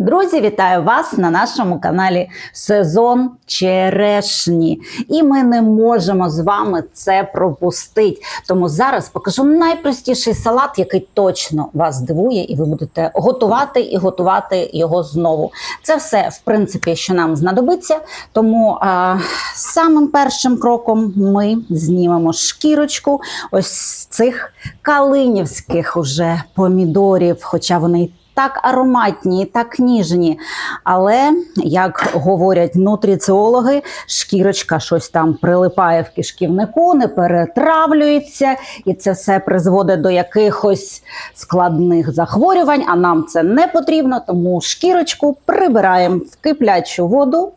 Друзі, вітаю вас на нашому каналі Сезон Черешні. І ми не можемо з вами це пропустити. Тому зараз покажу найпростіший салат, який точно вас здивує, і ви будете готувати і готувати його знову. Це все, в принципі, що нам знадобиться. Тому а, самим першим кроком ми знімемо шкірочку ось цих калинівських уже помідорів, хоча вони й так ароматні, так ніжні. Але, як говорять нутриціологи, шкірочка щось там прилипає в кишківнику, не перетравлюється, і це все призводить до якихось складних захворювань. А нам це не потрібно, тому шкірочку прибираємо в киплячу воду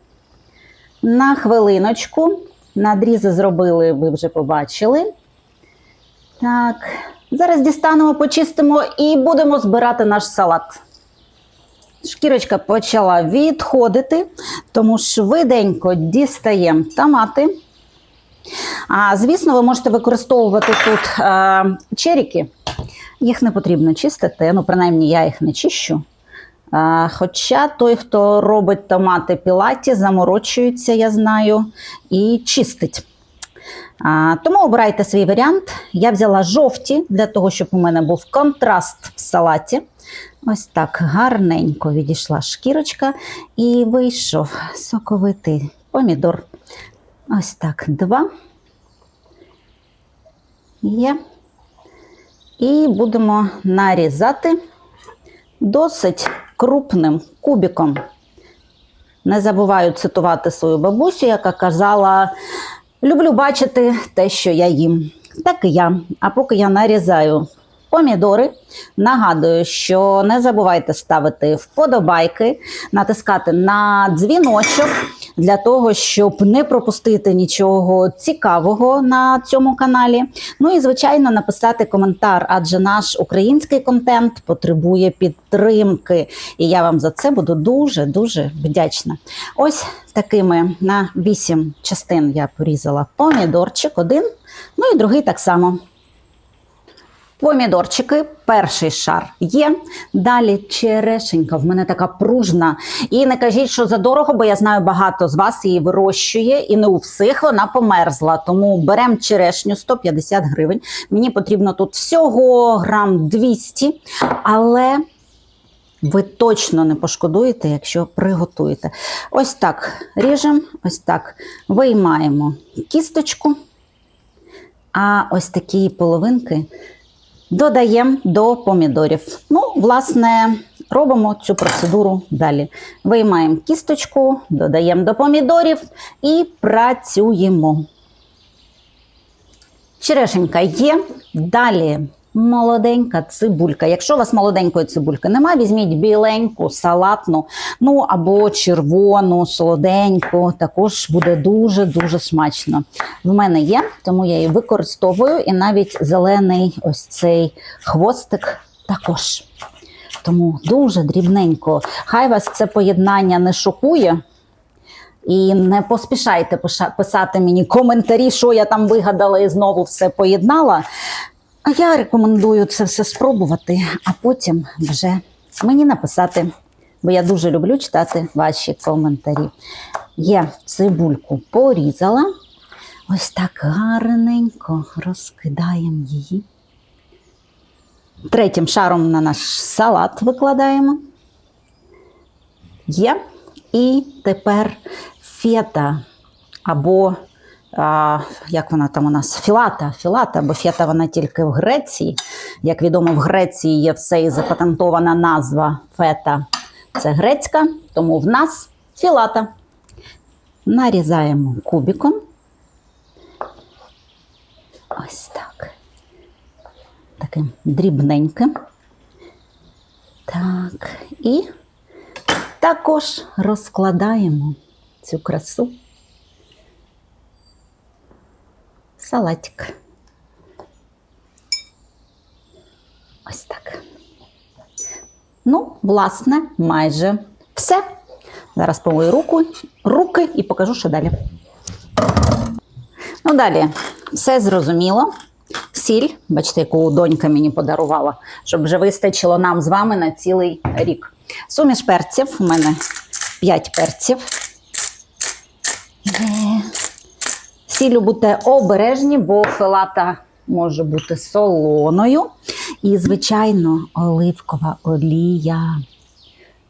на хвилиночку. Надрізи зробили, ви вже побачили. Так, зараз дістанемо, почистимо і будемо збирати наш салат. Шкірочка почала відходити, тому швиденько дістаємо томати. А, звісно, ви можете використовувати тут е, черіки. Їх не потрібно чистити, ну, принаймні, я їх не чищу. А, Хоча той, хто робить томати пілаті, заморочується, я знаю, і чистить. Тому обирайте свій варіант. Я взяла жовті для того, щоб у мене був контраст в салаті. Ось так гарненько відійшла шкірочка і вийшов соковитий помідор. Ось так, два. Є. І будемо нарізати досить крупним кубиком. Не забуваю цитувати свою бабусю, яка казала: люблю бачити те, що я їм. Так і я. А поки я нарізаю помідори, нагадую, що не забувайте ставити вподобайки, натискати на дзвіночок для того, щоб не пропустити нічого цікавого на цьому каналі. Ну і звичайно написати коментар, адже наш український контент потребує підтримки. І я вам за це буду дуже дуже вдячна. Ось такими на 8 частин я порізала помідорчик один, ну і другий так само. Помідорчики, перший шар є. Далі черешенька. В мене така пружна. І не кажіть, що за дорого, бо я знаю, багато з вас її вирощує, і не у всіх вона померзла. Тому беремо черешню 150 гривень. Мені потрібно тут всього грам 200, але. Ви точно не пошкодуєте, якщо приготуєте. Ось так ріжемо, ось так виймаємо кісточку, а ось такі половинки додаємо до помідорів. Ну, власне, робимо цю процедуру далі. Виймаємо кісточку, додаємо до помідорів і працюємо. Черешенька є. Далі молоденька цибулька. Якщо у вас молоденької цибульки немає, візьміть біленьку, салатну, ну або червону, солоденьку. Також буде дуже-дуже смачно. В мене є, тому я її використовую. І навіть зелений ось цей хвостик також. Тому дуже дрібненько. Хай вас це поєднання не шокує. І не поспішайте писати мені коментарі, що я там вигадала і знову все поєднала. А я рекомендую це все спробувати, а потім вже мені написати, бо я дуже люблю читати ваші коментарі. Я цибульку порізала, ось так гарненько розкидаємо її. Третім шаром на наш салат викладаємо. Є. І тепер фета або а, як вона там у нас? Філата, філата, бо фета вона тільки в Греції. Як відомо, в Греції є все і запатентована назва фета. Це грецька, тому в нас філата. Нарізаємо кубиком. Ось так. Таким дрібненьким. Так, і також розкладаємо цю красу. Салатик. Ось так. Ну, власне, майже все. Зараз помию руку, руки і покажу, що далі. Ну, далі, все зрозуміло. сіль, бачите, яку донька мені подарувала, щоб вже вистачило нам з вами на цілий рік. Суміш перців, у мене 5 перців. Є. Сіллю будьте обережні, бо филата може бути солоною. І, звичайно, оливкова олія.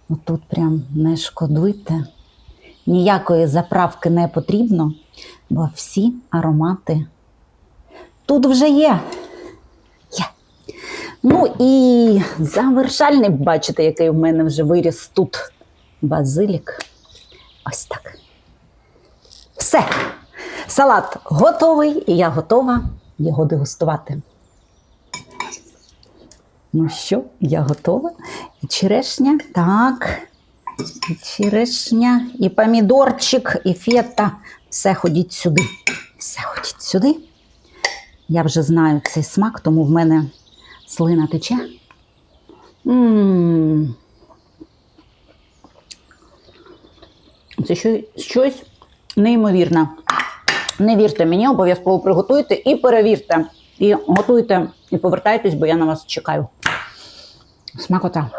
Отут прям не шкодуйте. Ніякої заправки не потрібно, бо всі аромати тут вже є. Є. Ну і завершальний, бачите, який в мене вже виріс тут базилік. Ось так. Все. Салат готовий, і я готова його дегустувати. Ну що, я готова? І черешня, так. І черешня, і помідорчик, і фета. Все ходіть сюди. Все ходіть сюди. Я вже знаю цей смак, тому в мене слина тече. М. Це що- щось неймовірне. Не вірте мені, обов'язково приготуйте і перевірте. І готуйте, і повертайтесь, бо я на вас чекаю. Смакота.